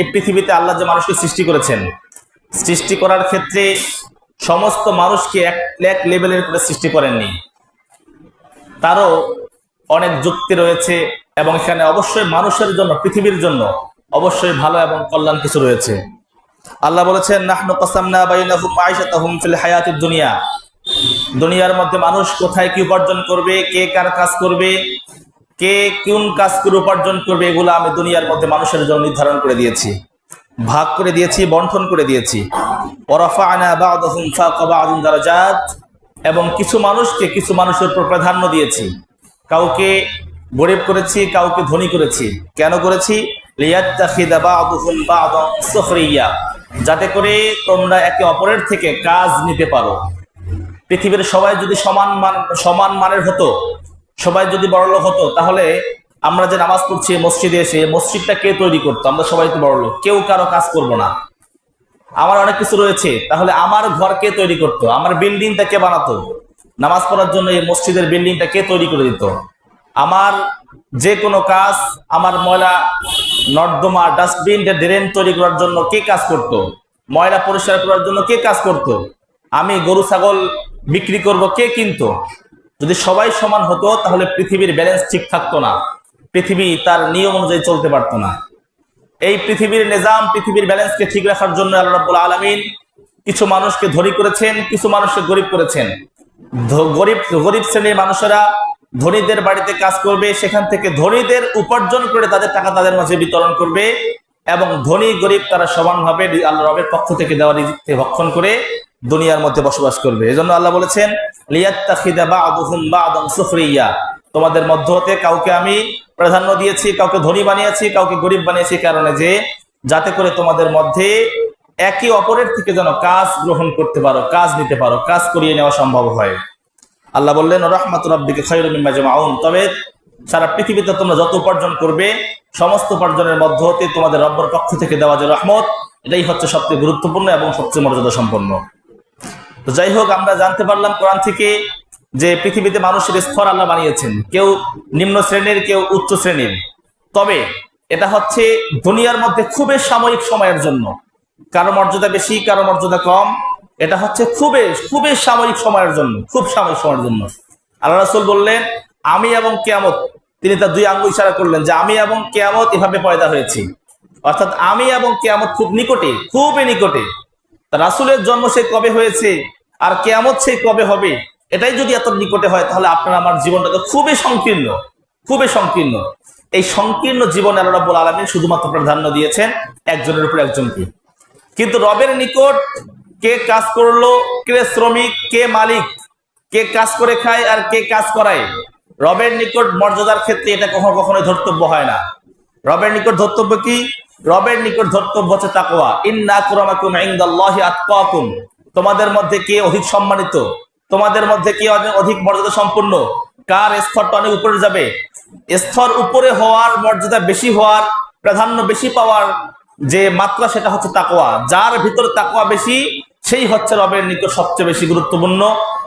এই পৃথিবীতে আল্লাহ যে মানুষকে সৃষ্টি করেছেন, সৃষ্টি করার ক্ষেত্রে সমস্ত মানুষকে এক এক লেভেলের করে সৃষ্টি করেননি। তারও অনেক যুক্তি রয়েছে এবং এখানে অবশ্যই মানুষের জন্য, পৃথিবীর জন্য অবশ্যই ভালো এবং কল্যাণ কিছু রয়েছে। আল্লাহ বলেছেন, নাহনু কাসামনা বাইনাহুম মাইশাতাহুম ফিল হায়াতিদ দুনিয়া। দুনিয়ার মধ্যে মানুষ কোথায় কি উপার্জন করবে, কে কার কাজ করবে কে কোন কাজ করে উপার্জন করবে এগুলো আমি দুনিয়ার মধ্যে মানুষের জন্য নির্ধারণ করে দিয়েছি, ভাগ করে দিয়েছি, বন্টন করে দিয়েছি। এবং কিছু মানুষকে কিছু মানুষের উপর প্রাধান্য দিয়েছি। কাউকে গরিব করেছি, কাউকে ধনী করেছি। কেন করেছি? যাতে করে তোমরা একে অপরের থেকে কাজ নিতে পারো। পৃথিবীর সবাই যদি সমান মান, সমান মানের হতো সবাই যদি বড়লোক হতো, তাহলে আমরা যে নামাজ পড়ছি মসজিদে এসে মসজিদটা কে তৈরি করতো? আমরা সবাই তো বড়লোক কেউ কারও কাজ করব না। আমার অনেক কিছু রয়েছে, তাহলে আমার ঘর কে তৈরি করতো? আমার বিল্ডিংটা কে বানাতো? নামাজ পড়ার জন্য এই মসজিদের বিল্ডিংটা কে তৈরি করে দিত? আমার যে কোনো কাজ আমার ময়লা, নর্দমা, ডাস্টবিন, ড্রেন তৈরি করার জন্য কে কাজ করত। ময়লা পরিষ্কার করার জন্য কে কাজ করত। আমি গরু, ছাগল বিক্রি করব, কে কিনতো? যদি সবাই সমান হতো, তাহলে পৃথিবীর ব্যালেন্স ঠিক থাকতো না। পৃথিবী তার নিয়ম অনুযায়ী চলতে পারতো না। এই পৃথিবীর নিজাম, পৃথিবীর ব্যালেন্সকে ঠিক রাখার জন্য আল্লাহ রাব্বুল আলামিন কিছু মানুষকে ধনী করেছেন, কিছু মানুষকে গরিব করেছেন। গরিব গরিব শ্রেণির মানুষেরা ধনীদের বাড়িতে কাজ করবে, সেখান থেকে ধনীদের উপার্জন করে তাদের টাকা তাদের মাঝে বিতরণ করবে। এবং ধনী, গরিব তারা সমানভাবে আল্লাহ রবের পক্ষ থেকে দেওয়া রিজিককে ভক্ষণ করে দুনিয়ার মধ্যে বসবাস করবে। এজন্য আল্লাহ বলেছেন, লিয়াত্তাখিদা তোমাদের মধ্য হতে কাউকে আমি প্রাধান্য দিয়েছি, কাউকে ধনী বানিয়েছি, কাউকে গরিব বানিয়েছি কারণে যে যাতে করে তোমাদের মধ্যে একে অপরের থেকে যেন কাজ গ্রহণ করতে পারো, কাজ নিতে পারো, কাজ করিয়ে নেওয়া সম্ভব হয়। আল্লাহ বললেন, রহমাত রব্বিকে খৈর মিম্মা জামাউন তবে সারা পৃথিবীতে তোমরা যত উপার্জন করবে, সমস্ত উপার্জনের মধ্য হতে তোমাদের রব্বর পক্ষ থেকে দেওয়া যে রহমত, এটাই হচ্ছে সবচেয়ে গুরুত্বপূর্ণ এবং সবচেয়ে মর্যাদা সম্পন্ন তো যাই হোক, আমরা জানতে পারলাম কোরআন থেকে যে পৃথিবীতে মানুষের স্তর আল্লাহ বানিয়েছেন। কেউ নিম্ন শ্রেণির, কেউ উচ্চ শ্রেণির। তবে এটা হচ্ছে দুনিয়ার মধ্যে খুবই সাময়িক সময়ের জন্য। কারও মর্যাদা বেশি, কারও মর্যাদা কম। এটা হচ্ছে খুবই খুবই সাময়িক সময়ের জন্য, খুব সাময়িক সময়ের জন্য। আল্লাহ রাসুল বললেন আমি এবং কেয়ামত, তিনি তার দুই আঙ্গুল ইশারা করলেন যে আমি এবং কেয়ামত এভাবে পয়দা হয়েছি। অর্থাৎ আমি এবং কেয়ামত খুব নিকটে, খুবই নিকটে। রাসুলের জন্ম সে কবে হয়েছে? আর কেয়ামত সে কবে হবে? এটাই যদি এত নিকটে হয়, তাহলে আপনার আমার জীবনটা তো খুবই সংকীর্ণ খুবই সংকীর্ণ। এই সংকীর্ণ জীবনে আল্লাহ আলমী শুধুমাত্র প্রাধান্য দিয়েছেন একজনের উপর একজনকে। কিন্তু রবের নিকট কে কাজ করল? কে শ্রমিক? কে মালিক? কে কাজ করে খায় আর কে কাজ করায়? রবের নিকট মর্যাদার ক্ষেত্রে এটা কখনো কখনো ধর্তব্য হয় না। রবের নিকট ধর্তব্য কি? রবের নিকট ধর্তব্য হচ্ছে ইনদাল্লাহি আতকাকুম। তোমাদের মধ্যে কে অধিক সম্মানিত? তোমাদের মধ্যে কে অধিক মর্যাদা সম্পূর্ণ কার স্তরটা অনেক উপরে যাবে? স্তর উপরে হওয়ার মর্যাদা বেশি হওয়ার, প্রাধান্য বেশি পাওয়ার যে মাত্রা সেটা হচ্ছে তাকওয়া। যার ভিতরে তাকোয়া বেশি, সেই হচ্ছে রবের নিকট সবচেয়ে বেশি গুরুত্বপূর্ণ।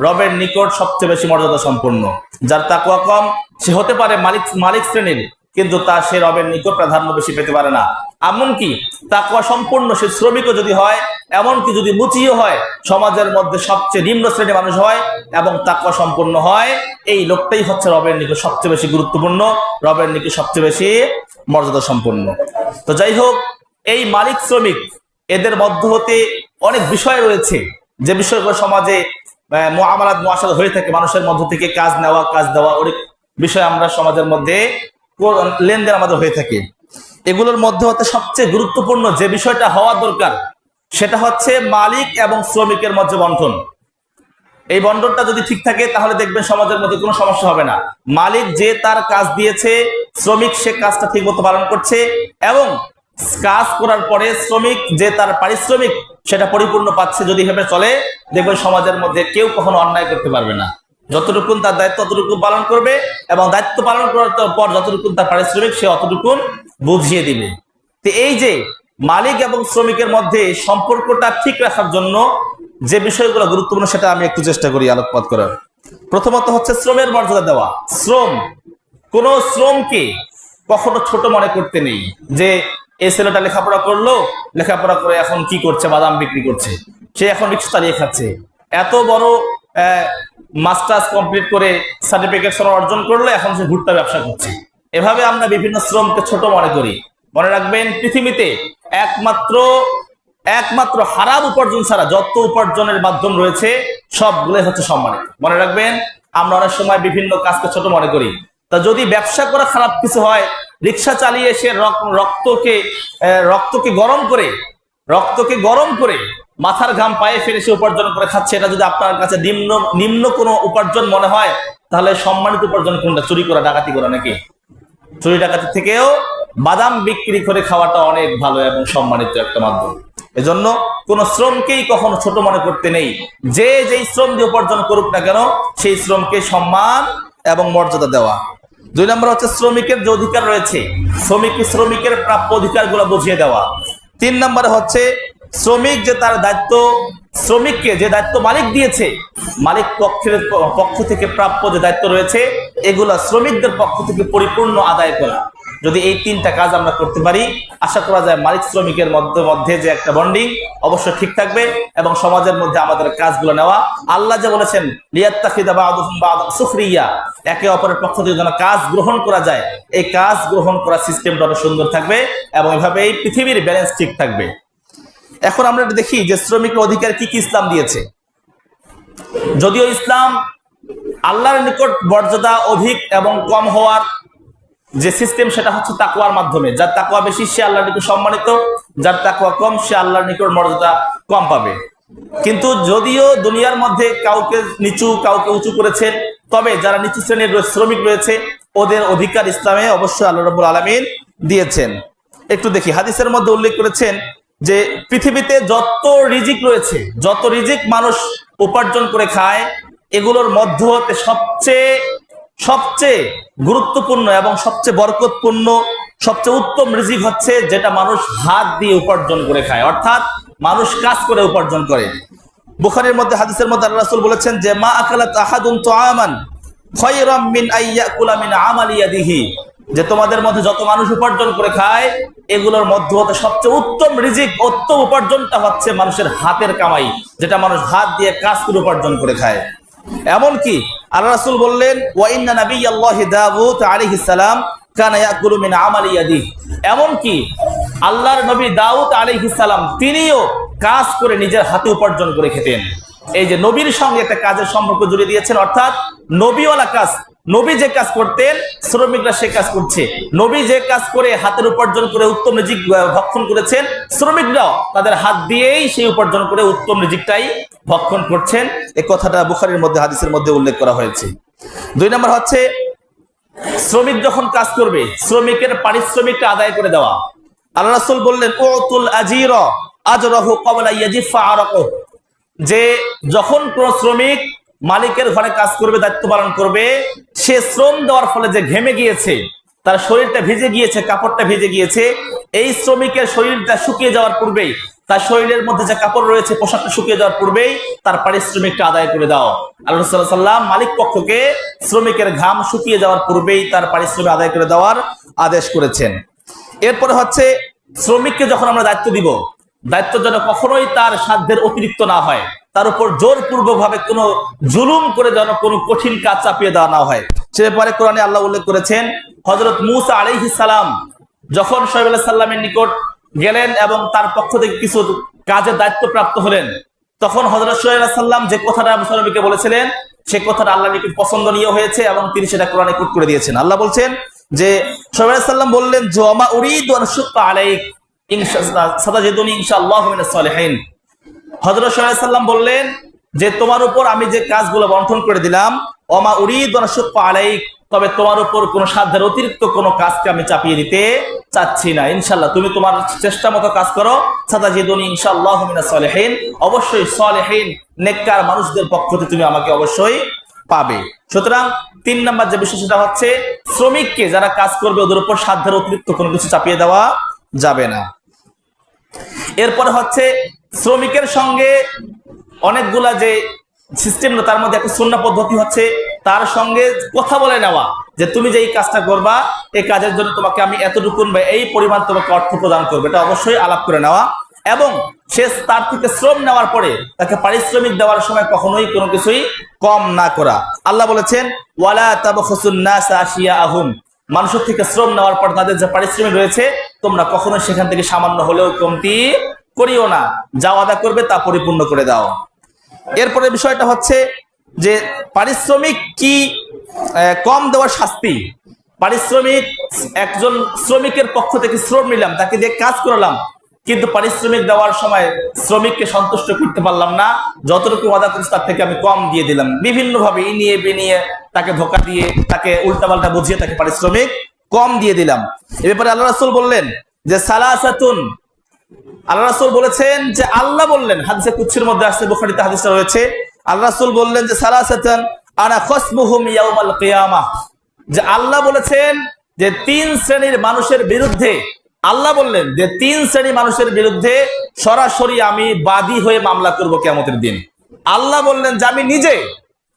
রবের নিকট সবচেয়ে বেশি মর্যাদা সম্পন্ন। যার তাকুয়া কম, সে হতে পারে মালিক মালিক শ্রেণির, কিন্তু তা সে রবের নিকট প্রাধান্য বেশি পেতে পারে না। এমনকি তাকুয়া সম্পূর্ণ সে শ্রমিকও যদি হয়, এমনকি যদি মুচিও হয়, সমাজের মধ্যে সবচেয়ে নিম্ন শ্রেণির মানুষ হয় এবং তাকুয়া সম্পূর্ণ হয়, এই লোকটাই হচ্ছে রবের নিকট সবচেয়ে বেশি গুরুত্বপূর্ণ, রবের নিকট সবচেয়ে বেশি মর্যাদা সম্পন্ন। তো যাই হোক, এই মালিক শ্রমিক, এদের মধ্য হতে অনেক বিষয় রয়েছে। যে বিষয়গুলো সমাজে মহামারাত মহাসাদ হয়ে থাকে, মানুষের মধ্য থেকে কাজ নেওয়া, কাজ দেওয়া অনেক বিষয় আমরা সমাজের মধ্যে লেনদেন আমাদের হয়ে থাকে। এগুলোর মধ্যে হতে সবচেয়ে গুরুত্বপূর্ণ যে বিষয়টা হওয়া দরকার, সেটা হচ্ছে মালিক এবং শ্রমিকের মধ্যে বন্ধন এই বন্টনটা যদি ঠিক থাকে, তাহলে দেখবেন সমাজের মধ্যে কোনো সমস্যা হবে না। মালিক যে তার কাজ দিয়েছে, শ্রমিক সে কাজটা ঠিক মতো পালন করছে, এবং কাজ করার পরে শ্রমিক, যে তার পারিশ্রমিক সেটা পরিপূর্ণ পাচ্ছে যদি ভেবে চলে, দেখবেন সমাজের মধ্যে কেউ কখনো অন্যায় করতে পারবে না। যতটুকু তার দায়িত্ব ততটুকু পালন করবে এবং দায়িত্ব পালন করার পর যতটুকু তার পারিশ্রমিক, সে অতটুকু বুঝিয়ে দিবে। তো এই যে মালিক এবং শ্রমিকের মধ্যে সম্পর্কটা ঠিক রাখার জন্য যে বিষয়গুলো গুরুত্বপূর্ণ সেটা আমি একটু চেষ্টা করি আলোকপাত করার। প্রথমত হচ্ছে শ্রমের মর্যাদা দেওয়া। শ্রম, কোন শ্রমকে কখনো ছোট মনে করতে নেই যে এই ছেলেটা লেখাপড়া করল, লেখাপড়া করে এখন কি করছে? বাদাম বিক্রি করছে। সে এখন রিক্সা চালিয়ে খাচ্ছে। এত বড় মাস্টার্স কমপ্লিট করে সার্টিফিকেট অর্জন করল, এখন সে ভুট্টা ব্যবসা করছে। এভাবে আমরা বিভিন্ন শ্রমকে ছোট মনে করি। মনে রাখবেন, পৃথিবীতে একমাত্র একমাত্র হারাম উপার্জন ছাড়া যত উপার্জনের মাধ্যম রয়েছে, সবগুলোই হচ্ছে সম্মানিত। মনে রাখবেন, আমরা অনেক সময় বিভিন্ন কাজকে ছোট মনে করি। তা যদি ব্যবসা করা খারাপ কিছু হয় রিক্সা চালিয়ে সে রক- রক্তকে রক্তকে গরম করে, রক্তকে গরম করে মাথার ঘাম পায়ে ফেলে সে উপার্জন করে খাচ্ছে। এটা যদি আপনার কাছে নিম্ন নিম্ন কোনো উপার্জন মনে হয়, তাহলে সম্মানিত উপার্জন কোনটা? চুরি করা, ডাকাতি করা নাকি? চুরি ডাকাতি থেকেও বাদাম বিক্রি করে খাওয়াটা অনেক ভালো এবং সম্মানিত একটা মাধ্যম। এজন্য কোন শ্রমকেই কখনো ছোট মনে করতে নেই। যে যেই শ্রম দিয়ে উপার্জন করুক না কেন, সেই শ্রমকে সম্মান এবং মর্যাদা দেওয়া। দুই নম্বর হচ্ছে শ্রমিকের যে অধিকার রয়েছে, শ্রমিক শ্রমিকের প্রাপ্য অধিকারগুলো বুঝিয়ে দেওয়া। তিন নম্বর হচ্ছে শ্রমিক যে তার দায়িত্ব, শ্রমিককে যে দায়িত্ব মালিক দিয়েছে, মালিক পক্ষের পক্ষ থেকে প্রাপ্য যে দায়িত্ব রয়েছে, এগুলা শ্রমিকদের পক্ষ থেকে পরিপূর্ণ আদায় করা। যদি এই তিনটা কাজ আমরা করতে পারি, আশা করা যায় মালিক শ্রমিকের মধ্যে মধ্যে যে একটা বন্ডিং অবশ্যই ঠিক থাকবে এবং সমাজের মধ্যে আমাদের কাজগুলো নেওয়া। আল্লাহ যে বলেছেন সুখরিয়া একে অপরের পক্ষ থেকে যেন কাজ গ্রহণ করা যায়, এই কাজ গ্রহণ করার সিস্টেমটা অনেক সুন্দর থাকবে এবং এভাবে এই পৃথিবীর ব্যালেন্স ঠিক থাকবে। এখন আমরা দেখি যে শ্রমিকের অধিকার কি কি ইসলাম দিয়েছে। যদিও ইসলাম আল্লাহর নিকট মর্যাদা অধিক এবং কম হওয়ার যে সিস্টেম সেটা হচ্ছে তাকুয়ার মাধ্যমে। যার তাকুয়া বেশি, সে আল্লাহর নিকট সম্মানিত, যার তাকুয়া কম, সে আল্লাহর নিকট মর্যাদা কম পাবে। কিন্তু যদিও দুনিয়ার মধ্যে কাউকে নিচু, কাউকে উঁচু করেছেন, তবে যারা নিচু শ্রেণির শ্রমিক রয়েছে, ওদের অধিকার ইসলামে অবশ্যই আল্লাহ রবুল আলমিন দিয়েছেন। একটু দেখি, হাদিসের মধ্যে উল্লেখ করেছেন যে পৃথিবীতে যত রিজিক রয়েছে, যত রিজিক মানুষ উপার্জন করে খায়, এগুলোর মধ্য হতে সবচেয়ে সবচেয়ে গুরুত্বপূর্ণ এবং সবচেয়ে বরকতপূর্ণ, সবচেয়ে উত্তম রিজিক হচ্ছে যেটা মানুষ হাত দিয়ে উপার্জন করে খায়। অর্থাৎ মানুষ কাজ করে উপার্জন করে। বুখারীর মধ্যে, হাদিসের মধ্যে আল্লাহ রাসূল বলেছেন যে, মা আকালাত আহাদুন তুআমান খায়রাম যে তোমাদের মধ্যে যত মানুষ উপার্জন করে খায়, এগুলোর মধ্য হতে সবচেয়ে উত্তম রিজিক, উত্তম উপার্জনটা হচ্ছে মানুষের হাতের কামাই, যেটা মানুষ হাত দিয়ে কাজ করে উপার্জন করে খায়। এমনকি আল্লাহ রাসুল বললেন ওয়াইন্না নবী আল্লাহ দাউদ মিন এমনকি আল্লাহর নবী দাউদ আলাইহিস তিনিও কাজ করে নিজের হাতে উপার্জন করে খেতেন। এই যে নবীর সঙ্গে একটা কাজের সম্পর্ক জুড়ে দিয়েছেন, অর্থাৎ নবীওয়ালা কাজ নবী যে কাজ করতেন, শ্রমিকরা সে কাজ করছে। নবী যে কাজ করে হাতের উপার্জন করে উত্তম রিজিক ভক্ষণ করেছেন, শ্রমিকরাও তাদের হাত দিয়েই সেই উপার্জন করে উত্তম রিজিকটাই ভক্ষণ করছেন। এই কথাটা বুখারীর মধ্যে, হাদিসের মধ্যে উল্লেখ করা হয়েছে। দুই নম্বর হচ্ছে, শ্রমিক যখন কাজ করবে, শ্রমিকের পারিশ্রমিকটা আদায় করে দেওয়া। আল্লাহ রাসূল বললেন ওতুল আজির আজরাহু ক্বাবলা ইয়াজিফা আরাকু যে যখন কোন শ্রমিক মালিকের ঘরে কাজ করবে, দায়িত্ব পালন করবে সে শ্রম দেওয়ার ফলে যে ঘেমে গিয়েছে, তার শরীরটা ভিজে গিয়েছে, কাপড়টা ভিজে গিয়েছে, এই শ্রমিকের শরীরটা শুকিয়ে যাওয়ার পূর্বেই, তার শরীরের মধ্যে যে কাপড় রয়েছে, পোশাকটা শুকিয়ে যাওয়ার পূর্বেই, তার পারিশ্রমিকটা আদায় করে দাও। আল্লাহ সাল্লাম মালিক পক্ষকে শ্রমিকের ঘাম শুকিয়ে যাওয়ার পূর্বেই তার পারিশ্রমিক আদায় করে দেওয়ার আদেশ করেছেন। এরপরে হচ্ছে, শ্রমিককে যখন আমরা দায়িত্ব দিব, দায়িত্ব যেন কখনোই তার সাধ্যের অতিরিক্ত না হয়, তার উপর জোরপূর্বক ভাবে কোনো জুলুম করে যেন কোনো কঠিন কাজ চাপিয়ে দেওয়া না হয়। সে ব্যাপারে কোরআনে আল্লাহ উল্লেখ করেছেন হজরত মুসা আলাইহিস সালাম যখন শৈব সাল্লামের নিকট গেলেন এবং তার পক্ষ থেকে কিছু কাজের দায়িত্ব প্রাপ্ত হলেন, তখন হজরত সোহেব সাল্লাম যে কথাটা মুসানবীকে বলেছিলেন, সে কথাটা আল্লাহ নিকট পছন্দনীয় হয়েছে এবং তিনি সেটা কোরআনে কুট করে দিয়েছেন। আল্লাহ বলছেন যে সোহেব সাল্লাম বললেন, জমা উরিদ আলাইক সাল্লাল্লাহু সাল্লাম বললেন যে, তোমার উপর আমি যে কাজগুলো বন্টন করে দিলাম ওমা উরিদ আলাইক। তবে তোমার উপর কোন সাধ্যের অতিরিক্ত কোনো কাজকে আমি চাপিয়ে দিতে চাচ্ছি না। ইনশাল্লাহ তুমি তোমার চেষ্টা মতো কাজ করো। মিনাস সালিহিন। অবশ্যই সালিহিন, নেককার মানুষদের পক্ষ থেকে তুমি আমাকে অবশ্যই পাবে। সুতরাং তিন নাম্বার যে বিষয় সেটা হচ্ছে, শ্রমিককে যারা কাজ করবে ওদের উপর সাধ্যের অতিরিক্ত কোনো কিছু চাপিয়ে দেওয়া যাবে না। এরপরে হচ্ছে, শ্রমিকের সঙ্গে অনেকগুলা যে সিস্টেম না তার মধ্যে একটা শূন্য পদ্ধতি হচ্ছে, তার সঙ্গে কথা বলে নেওয়া, যে তুমি যে এই কাজটা করবা, এই কাজের জন্য তোমাকে আমি এতটুকুন বা এই পরিমাণ তোমাকে অর্থ প্রদান করব। এটা অবশ্যই আলাপ করে নেওয়া। এবং সে তার থেকে শ্রম নেওয়ার পরে তাকে পারিশ্রমিক দেওয়ার সময় কখনোই কোনো কিছুই কম না করা। আল্লাহ বলেছেন, ওয়ালা আহুম মানুষের থেকে শ্রম নেওয়ার পর তাদের যে পারিশ্রমিক রয়েছে, তোমরা কখনো সেখান থেকে সামান্য হলেও কমতি করিও না। যা আদা করবে তা পরিপূর্ণ করে দাও। এরপরে বিষয়টা হচ্ছে যে পারিশ্রমিক কি কম দেওয়ার শাস্তি? পারিশ্রমিক, একজন শ্রমিকের পক্ষ থেকে শ্রম নিলাম, তাকে দিয়ে কাজ করালাম, কিন্তু পারিশ্রমিক দেওয়ার সময় শ্রমিককে সন্তুষ্ট করতে পারলাম না। যতটুকু ওয়াদা করছি তার থেকে আমি কম দিয়ে দিলাম। বিভিন্ন ভাবে ইনিয়ে বিনিয়ে তাকে ধোকা দিয়ে, তাকে উল্টাপাল্টা বুঝিয়ে তাকে পারিশ্রমিক কম দিয়ে দিলাম। এ ব্যাপারে আল্লাহ রাসূল বললেন যে সালাসাতুন আল্লাহ রাসূল বলেছেন যে আল্লাহ বললেন, হাদিসে কুচ্ছির মধ্যে আসছে, বুখারীতে হাদিসটা রয়েছে, আল্লাহ রাসূল বললেন যে সালাসাতান আনা খসমুহুম ইয়াউমাল কিয়ামাহ যে আল্লাহ বলেছেন যে তিন শ্রেণির মানুষের বিরুদ্ধে, আল্লাহ বললেন যে তিন শ্রেণি মানুষের বিরুদ্ধে সরাসরি আমি বাদী হয়ে মামলা করব কিয়ামতের দিন। আল্লাহ বললেন যে আমি নিজে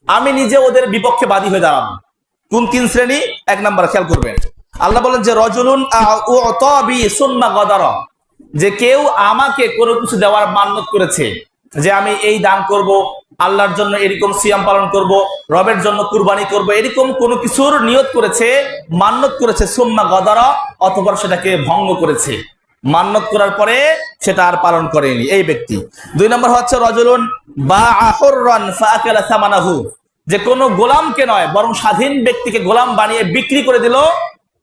আমি নিজে ওদের বিপক্ষে বাদী হয়ে দাঁড়াবো। কোন তিন শ্রেণি? এক নাম্বার খেয়াল করবেন। আল্লাহ বলেন যে রজুলুন সুম্মা গদারা। যে কেউ আমাকে কোনো কিছু দেওয়ার মান্যত করেছে, যে আমি এই দান করব, আল্লাহর জন্য এরকম সিয়াম পালন করব, রবের জন্য কুরবানি করব, এরকম কোনো কিছুর নিয়ত করেছে, মান্যত করেছে, সুম্মা গদারা অথবা সেটাকে ভঙ্গ করেছে। মান্যত করার পরে সেটা আর পালন করেনি এই ব্যক্তি। দুই নম্বর হচ্ছে রজুলুন বা ফাআকালা সামানাহু। যে কোনো গোলামকে নয়, বরং স্বাধীন ব্যক্তিকে গোলাম বানিয়ে বিক্রি করে দিল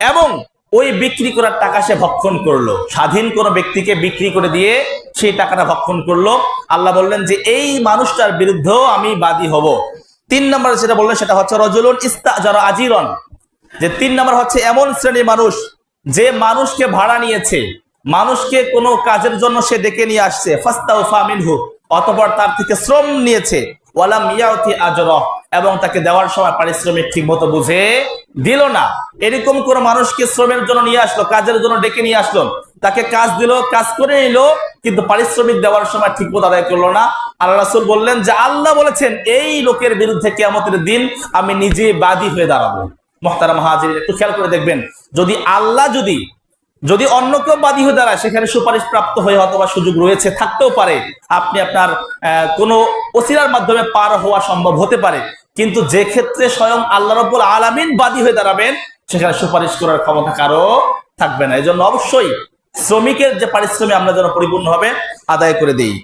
এবং ওই বিক্রি করার টাকা সে ভক্ষণ করল। স্বাধীন কোনো ব্যক্তিকে বিক্রি করে দিয়ে সেই টাকাটা ভক্ষণ করল। আল্লাহ বললেন যে, এই মানুষটার বিরুদ্ধেও আমি বাদী হব। তিন নম্বরে যেটা বললেন, সেটা হচ্ছে, রজুলুন ইস্তা যারা আজিরন যে তিন নম্বর হচ্ছে, এমন শ্রেণির মানুষ যে মানুষকে ভাড়া নিয়েছে, মানুষকে কোনো কাজের জন্য সে ডেকে নিয়ে আসছে। ফাস্তাউ ফামিনহু অতপর তার থেকে শ্রম নিয়েছে। ওয়ালাম ইয়াউতি আজরহ। এবং তাকে দেওয়ার সময় পারিশ্রমিক ঠিক মতো বুঝে দিল না। এরকম কোন মানুষকে শ্রমের জন্য নিয়ে আসলো, কাজের জন্য ডেকে নিয়ে আসলো, তাকে কাজ দিল, কাজ করে নিল, কিন্তু পারিশ্রমিক দেওয়ার সময় ঠিক মতো আদায় করল না। আল্লাহ রাসূল বললেন যে, আল্লাহ বলেছেন, এই লোকের বিরুদ্ধে কিয়ামতের দিন আমি নিজে বাদী হয়ে দাঁড়াবো। মহতারা মহাজির একটু খেয়াল করে দেখবেন, যদি আল্লাহ যদি যদি অন্য কেউ বাদী হয়ে দাঁড়ায়, সেখানে সুপারিশ প্রাপ্ত হয়ে অথবা সুযোগ রয়েছে, থাকতেও পারে। আপনি আপনার কোনো ওসিরার মাধ্যমে পার হওয়া সম্ভব হতে পারে। কিন্তু যে ক্ষেত্রে স্বয়ং আল্লাহ রব্বুল আলামিন বাদী হয়ে দাঁড়াবেন, সেখানে সুপারিশ করার ক্ষমতা কারও থাকবে না। এই জন্য অবশ্যই শ্রমিকের যে পারিশ্রমিক আমরা যেন পরিপূর্ণভাবে আদায় করে দিই।